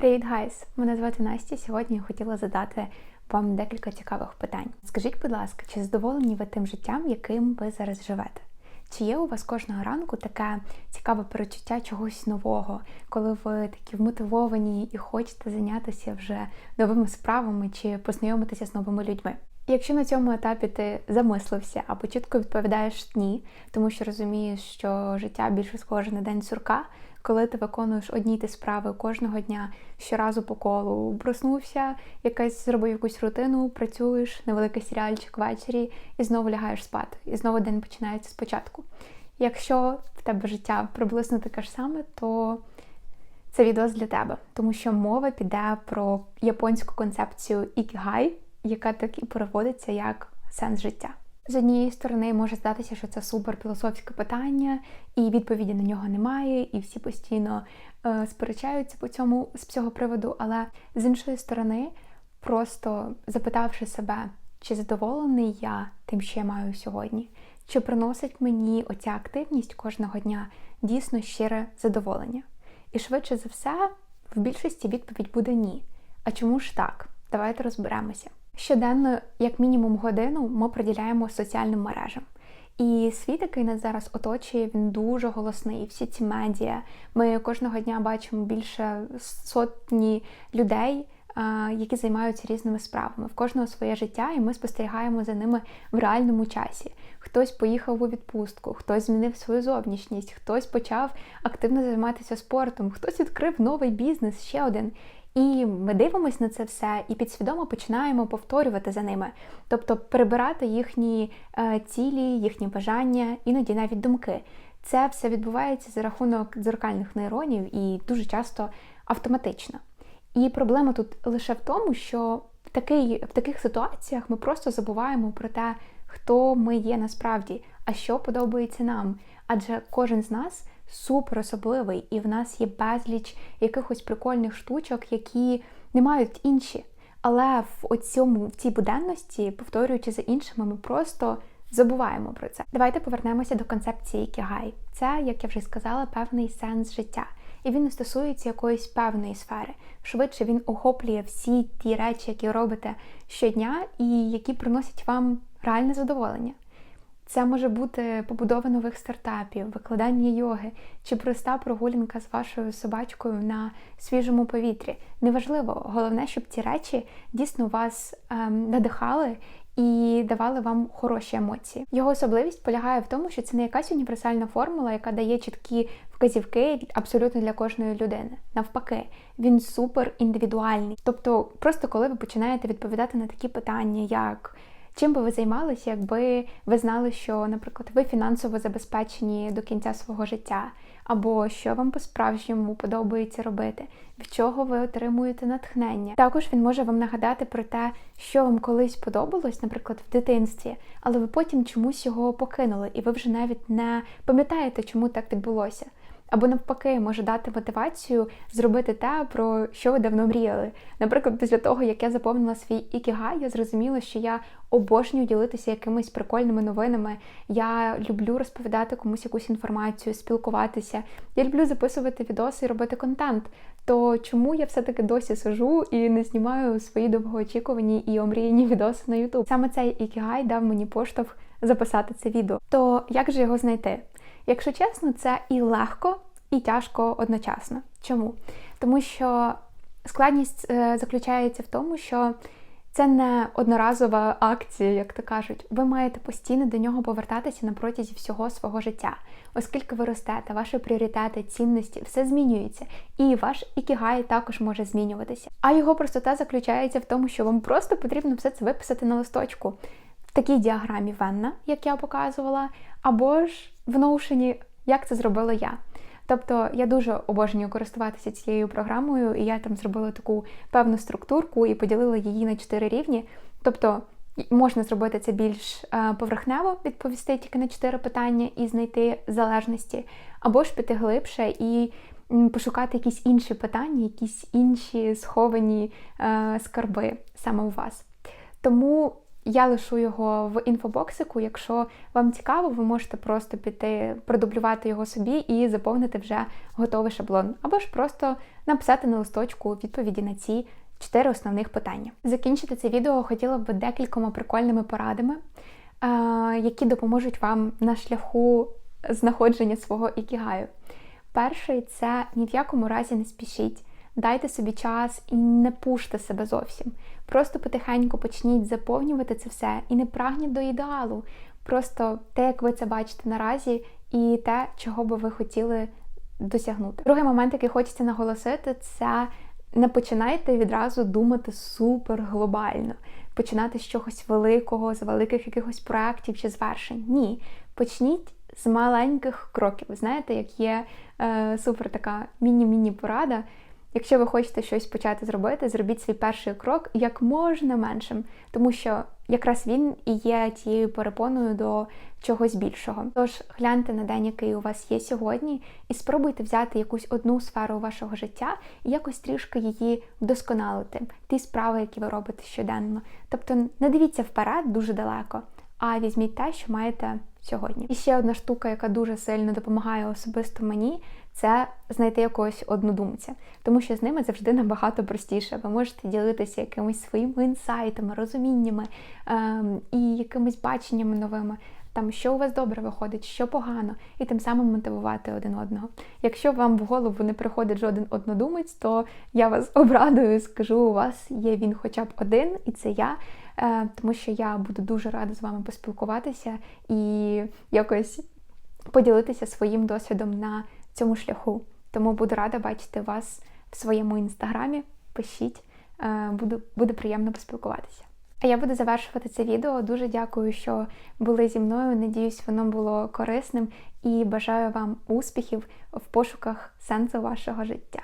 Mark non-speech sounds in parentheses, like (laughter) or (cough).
Привіт, гайс! Мене звати Настя. Сьогодні я хотіла задати вам декілька цікавих питань. Скажіть, будь ласка, чи задоволені ви тим життям, яким ви зараз живете? Чи є у вас кожного ранку таке цікаве перечуття чогось нового, коли ви такі вмотивовані і хочете зайнятися вже новими справами чи познайомитися з новими людьми? Якщо на цьому етапі ти замислився або чітко відповідаєш ні, тому що розумієш, що життя більше схоже на день сурка, коли ти виконуєш одні ті справи кожного дня щоразу по колу, проснувся, якась зробив якусь рутину, працюєш, невеликий серіальчик ввечері і знову лягаєш спати. І знову день починається спочатку. Якщо в тебе життя приблизно таке ж саме, то це відео для тебе, тому що мова піде про японську концепцію ікігай, яка так і переводиться як сенс життя. З однієї сторони може здатися, що це супер філософське питання, і відповіді на нього немає, і всі постійно е, сперечаються по цьому з цього приводу. Але з іншої сторони, просто запитавши себе, чи задоволений я тим, що я маю сьогодні, чи приносить мені оця активність кожного дня дійсно щире задоволення? І швидше за все, в більшості відповідь буде ні. А чому ж так? Давайте розберемося. Щоденно, як мінімум годину, ми приділяємо соціальним мережам. І світ, який нас зараз оточує, він дуже голосний. Всі ці медіа. Ми кожного дня бачимо більше сотні людей, які займаються різними справами. В кожного своє життя, і ми спостерігаємо за ними в реальному часі. Хтось поїхав у відпустку, хтось змінив свою зовнішність, хтось почав активно займатися спортом, хтось відкрив новий бізнес, ще один. І ми дивимося на це все і підсвідомо починаємо повторювати за ними, тобто перебирати їхні е, цілі, їхні бажання, іноді навіть думки. Це все відбувається за рахунок дзеркальних нейронів і дуже часто автоматично. І проблема тут лише в тому, що в, такий, в таких ситуаціях ми просто забуваємо про те, хто ми є насправді, а що подобається нам. Адже кожен з нас супер особливий, і в нас є безліч якихось прикольних штучок, які не мають інші. Але в цьому, в цій буденності, повторюючи за іншими, ми просто забуваємо про це. Давайте повернемося до концепції кігай. Це, як я вже сказала, певний сенс життя. І він не стосується якоїсь певної сфери. Швидше він охоплює всі ті речі, які робите щодня, і які приносять вам реальне задоволення. Це може бути побудова нових стартапів, викладання йоги чи проста прогулянка з вашою собачкою на свіжому повітрі. Неважливо, головне, щоб ці речі дійсно вас ем, надихали і давали вам хороші емоції. Його особливість полягає в тому, що це не якась універсальна формула, яка дає чіткі вказівки абсолютно для кожної людини. Навпаки, він супер індивідуальний. Тобто, просто коли ви починаєте відповідати на такі питання, як Чим би ви займалися, якби ви знали, що, наприклад, ви фінансово забезпечені до кінця свого життя, або що вам по-справжньому подобається робити, від чого ви отримуєте натхнення? Також він може вам нагадати про те, що вам колись подобалось, наприклад, в дитинстві, але ви потім чомусь його покинули, і ви вже навіть не пам'ятаєте, чому так відбулося. Або навпаки, може дати мотивацію зробити те, про що ви давно мріяли. Наприклад, після того, як я заповнила свій ікігай, я зрозуміла, що я обожнюю ділитися якимись прикольними новинами. Я люблю розповідати комусь якусь інформацію, спілкуватися. Я люблю записувати відоси і робити контент. То чому я все-таки досі сижу і не знімаю свої довгоочікувані і омріяні відоси на YouTube? Саме цей ікігай дав мені поштовх записати це відео. То як же його знайти? Якщо чесно, це і легко, і тяжко одночасно. Чому? Тому що складність е, заключається в тому, що це не одноразова акція, як то кажуть. Ви маєте постійно до нього повертатися на протязі всього свого життя, оскільки ви ростете, ваші пріоритети, цінності, все змінюється, і ваш ікігай також може змінюватися. А його простота заключається в тому, що вам просто потрібно все це виписати на листочку такій діаграмі Венна, як я показувала, або ж в Notion, як це зробила я. Тобто я дуже обожнюю користуватися цією програмою, і я там зробила таку певну структурку і поділила її на чотири рівні. Тобто можна зробити це більш е, поверхнево, відповісти тільки на чотири питання і знайти залежності, або ж піти глибше і пошукати якісь інші питання, якісь інші сховані е, скарби саме у вас. Тому я лишу його в інфобоксику. Якщо вам цікаво, ви можете просто піти, продублювати його собі і заповнити вже готовий шаблон, або ж просто написати на листочку відповіді на ці чотири основних питання. Закінчити це відео хотіла б декількома прикольними порадами, які допоможуть вам на шляху знаходження свого ікігаю. Перший це ні в якому разі не спішіть. Дайте собі час і не пуште себе зовсім. Просто потихеньку почніть заповнювати це все і не прагніть до ідеалу. Просто те, як ви це бачите наразі, і те, чого би ви хотіли досягнути. Другий момент, який хочеться наголосити, це не починайте відразу думати супер глобально, починати з чогось великого, з великих якихось проєктів чи звершень. Ні. Почніть з маленьких кроків. Знаєте, як є е, супер така міні-міні порада. Якщо ви хочете щось почати зробити, зробіть свій перший крок як можна меншим, тому що якраз він і є тією перепоною до чогось більшого. Тож гляньте на день, який у вас є сьогодні, і спробуйте взяти якусь одну сферу вашого життя і якось трішки її вдосконалити, ті справи, які ви робите щоденно. Тобто не дивіться вперед дуже далеко, а візьміть те, що маєте сьогодні. І ще одна штука, яка дуже сильно допомагає особисто мені, це знайти якогось однодумця, тому що з ними завжди набагато простіше. Ви можете ділитися якимись своїми інсайтами, розуміннями ем, і якимись баченнями новими. Там, що у вас добре виходить, що погано, і тим самим мотивувати один одного. Якщо вам в голову не приходить жоден однодумець, то я вас (laughs) обрадую, скажу, у вас є він хоча б один, і це я. Е, тому що я буду дуже рада з вами поспілкуватися і якось поділитися своїм досвідом на цьому шляху. Тому буду рада бачити вас в своєму інстаграмі. Пишіть, е, буду, буде приємно поспілкуватися. А я буду завершувати це відео. Дуже дякую, що були зі мною. Надіюсь, воно було корисним і бажаю вам успіхів в пошуках сенсу вашого життя.